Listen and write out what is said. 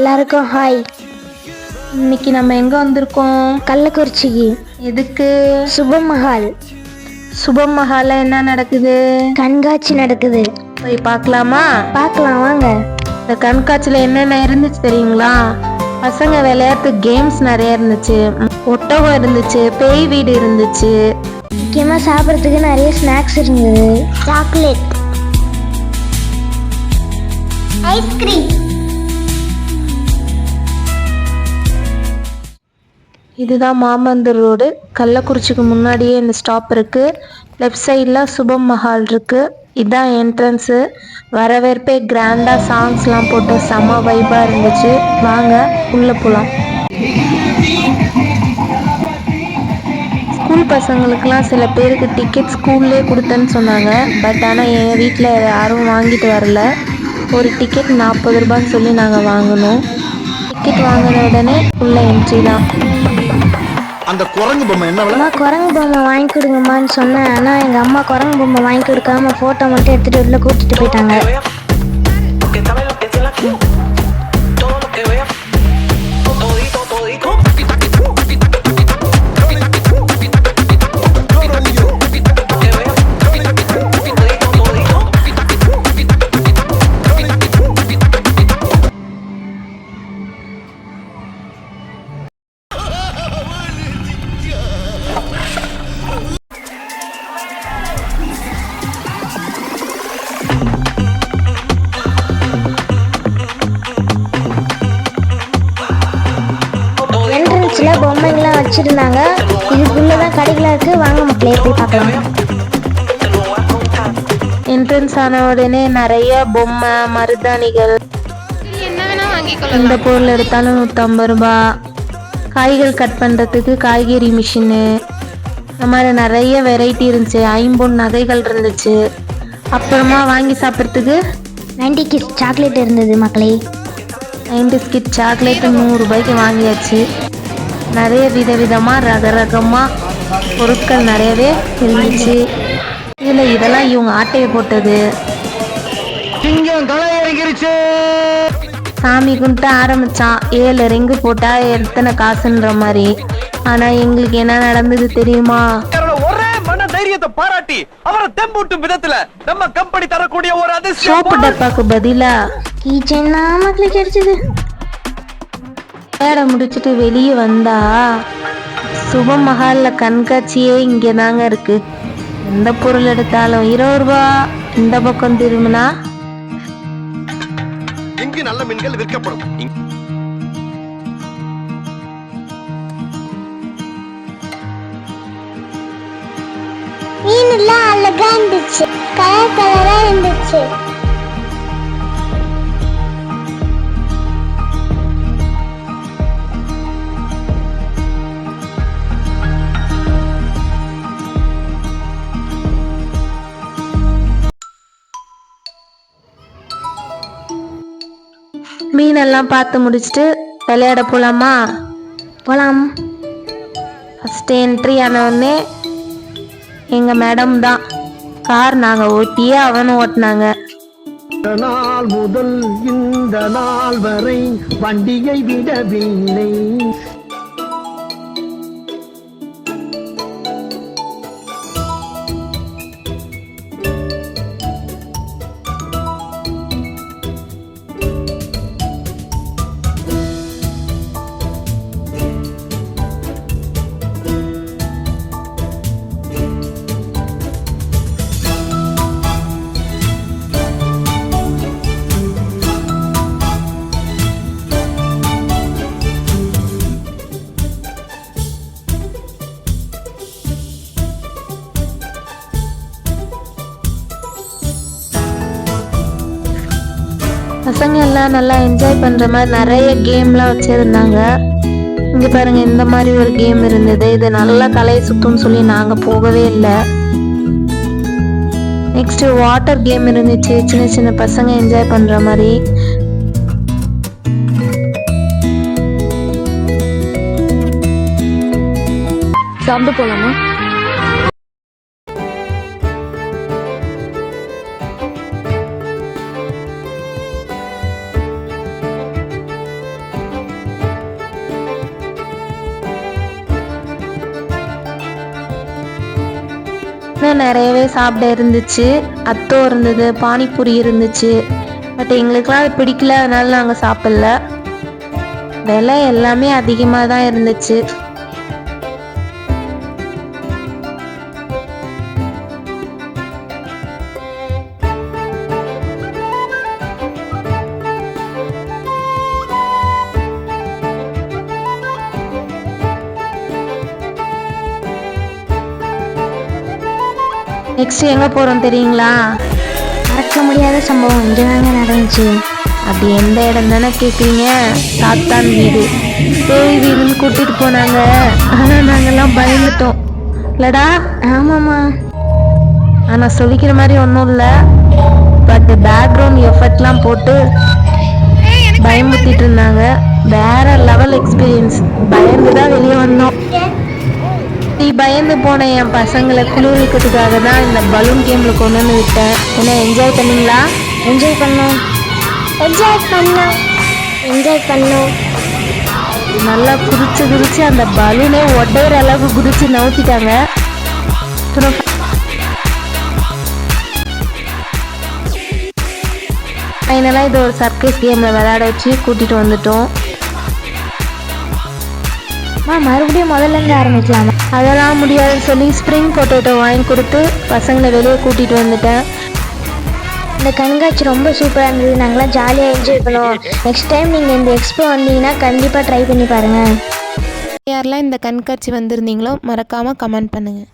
எல்லாருக்கும் ஹாய். இன்னைக்கு நம்ம எங்க வந்திருக்கோம்? கள்ளக்குறிச்சிக்கு. எதுக்கு? சுபம் மஹால என்ன நடக்குது? கண்காட்சி நடக்குது. போய் பார்க்கலாமா? பார்க்கலாம் வாங்க. இந்த கண்காட்சியில என்னென்ன இருந்துச்சு தெரியுங்களா? பசங்க விளையாட்டு கேம்ஸ் நிறைய இருந்துச்சு. ஒட்டகம் இருந்துச்சு பேய் வீடு இருந்துச்சு. முக்கியமாக சாப்பிட்றதுக்கு நிறைய ஸ்நாக்ஸ் இருந்தது. சாக்லேட் ஐஸ்கிரீம் இதுதான் மாமந்தர் ரோடு. கள்ளக்குறிச்சிக்கு முன்னாடியே இந்த ஸ்டாப் இருக்கு. லெஃப்ட் சைடில் சுபம் மஹால் இருக்கு. இதுதான் என்ட்ரன்ஸு வரவேற்பே கிராண்டாக சாங்ஸ்லாம் போட்டு செம வைப்பாக இருந்துச்சு. வாங்க உள்ளே போகலாம் ஸ்கூல் பசங்களுக்கெலாம் சில பேருக்கு டிக்கெட் ஸ்கூல்லே கொடுத்தேன்னு சொன்னாங்க. பட் ஆனால் எங்கள் வீட்டில் யாரும் வாங்கிட்டு வரல. ஒரு டிக்கெட் நாற்பது ரூபான்னு சொல்லி நாங்கள் வாங்கினோம் டிக்கெட் வாங்கின உடனே உள்ள என்ட்ரி தான். அந்த குரங்கு பொம்மை என்ன விலை? அம்மா குரங்கு பொம்மை வாங்கி கொடுங்கம்மான்னு சொன்னேன். ஆனால் எங்கள் அம்மா குரங்கு பொம்மை வாங்கி கொடுக்காம ஃபோட்டோ மட்டும் எடுத்துகிட்டு உள்ள கூட்டிட்டு போயிட்டாங்க. என்ட்ரன்ஸில் பொம்மைங்களாம் வச்சுருந்தாங்க. இதுக்குள்ளே தான் கடைகளாக இருக்குது வாங்க மக்களே போய் பார்க்கலாம். என்ட்ரன்ஸ் ஆன உடனே நிறைய பொம்மை மருதாணிகள். எந்த பொருள் எடுத்தாலும் நூற்றம்பது ரூபா. காய்கள் கட் பண்ணுறதுக்கு காய்கறி மிஷினு இந்த மாதிரி நிறைய வெரைட்டி இருந்துச்சு. ஐம்பொன் நகைகள் இருந்துச்சு. அப்புறமா வாங்கி சாப்பிட்றதுக்கு நைன்டி கிஸ் சாக்லேட் இருந்தது மக்களே. நைன் பிஸ்கட் சாக்லேட்டு நூறுரூபாய்க்கு வாங்கியாச்சு. நிறைய விதவிதமாக ரக ரகமாக பொருட்கள் நிறையவே இருந்துச்சு. இதில் இதெல்லாம் இவங்க ஆட்டையை போட்டது. சிங்கம் களை இறங்கிருச்சு. சாமி கும்பிட்டு ஆரம்பிச்சான். ஏழு ரிங்கு போட்டா எத்தனை காசுன்ற மாதிரி. ஆனா எங்களுக்கு என்ன நடந்தது தெரியுமா? ஒரே மன தைரியத்தை பாராட்டி அவரை தெம்பூட்டும் விதத்துல நம்ம கம்பெனி தரக்கூடிய ஒரு அதிர்ஷ்டம் சோப்பு டப்பாக்கு பதிலா? கீச்சைன் தான் மக்களே கிடைச்சது. வேலை முடிச்சுட்டு வெளியே வந்தா சுப மஹால்ல கண்காட்சியே இங்கே தாங்க இருக்கு. எந்த பொருள் எடுத்தாலும் இருபது ரூபா இந்த பக்கம் திரும்பினா. இங்கு நல்ல மீன்கள் விற்கப்படும். இங்க- மீன்லாம் அழகா இருந்துச்சு. கலர் கலரா இருந்துச்சு. மீனெல்லாம் பார்த்து முடிச்சுட்டு விளையாட போகலாமா போகலாம் ஃபஸ்ட்டு என்ட்ரி ஆனவுடனே எங்கள் மேடம் தான். கார் நாங்கள் ஓட்டியே அவனும் ஓட்டினாங்க. நாள் முதல் இந்த நாள் வரை வண்டியை விடவில்லை பசங்க எல்லாம் நல்லா என்ஜாய் பண்ணுற மாதிரி நிறைய கேம்லாம் வச்சுருந்தாங்க. இங்கே பாருங்க இந்த மாதிரி ஒரு கேம் இருந்தது. இது நல்லா கலையை சுத்தும்னு சொல்லி நாங்கள் போகவே இல்லை. நெக்ஸ்ட் வாட்டர் கேம் இருந்துச்சு. சின்ன சின்ன பசங்க என்ஜாய் பண்ணுற மாதிரி. சாப்பிட்டு போகலாமா இன்னும் நிறையவே சாப்பிட இருந்துச்சு அத்தோ இருந்தது பானிபூரி இருந்துச்சு. பட் எங்களுக்கெல்லாம் அது பிடிக்கல அதனால நாங்கள் சாப்பிடல. விலை எல்லாமே அதிகமாக தான் இருந்துச்சு. நெக்ஸ்ட் எங்கே போகிறோம் தெரியுங்களா? மறக்க முடியாத சம்பவம் இங்கே தாங்க நடந்துச்சு. அப்படி எந்த இடம் தானே கேட்குறீங்க சாத்தான் வீடு. பேய் வீடுன்னு கூட்டிட்டு போனாங்க. ஆனால் நாங்கெல்லாம் பயந்துட்டோம். இல்லடா? ஆமாம்மா. ஆனால் சொல்லிக்கிற மாதிரி ஒன்றும் இல்லை. பட் பேக்ரவுண்ட் எஃபர்ட்லாம் போட்டு பயமுத்திட்டு இருந்தாங்க. வேற லெவல் எக்ஸ்பீரியன்ஸ் பயந்து தான் வெளியே வந்தோம். நீ பயந்து போன என் பசங்களை குளிர்விக்கிறதுக்காக தான் இந்த பலூன் கேமில் கொண்டு வந்து விட்டேன். என்ன என்ஜாய் பண்ணீங்களா? என்ஜாய் பண்ணோம். என்ஜாய் பண்ணோம். என்ஜாய் பண்ணோம். நல்லா குதிச்சு குதிச்சு அந்த பலூனே ஒட்டையிற அளவுக்கு குதிச்சு நவுத்திட்டாங்க. ஃபைனலாக இது ஒரு சர்க்கஸ் கேமில் விளையாட வச்சு கூட்டிகிட்டு வந்துட்டோம். அம்மா மறுபடியும் முதல்ல இருந்து ஆரம்பிக்கலாமா? அதெல்லாம் முடியாதுன்னு சொல்லி ஸ்ப்ரிங் பொட்டேட்டோ வாங்கி கொடுத்து பசங்களை வெளியே கூட்டிகிட்டு வந்துட்டேன். இந்த கண்காட்சி ரொம்ப சூப்பராக இருந்தது. நாங்களாம் ஜாலியாக என்ஜாய் பண்ணுவோம். நெக்ஸ்ட் டைம் நீங்கள் இந்த எக்ஸ்போ வந்தீங்கன்னா கண்டிப்பாக ட்ரை பண்ணி பாருங்கள் யாரெல்லாம் இந்த கண்காட்சி வந்திருந்தீங்களோ மறக்காமல் கமெண்ட் பண்ணுங்கள்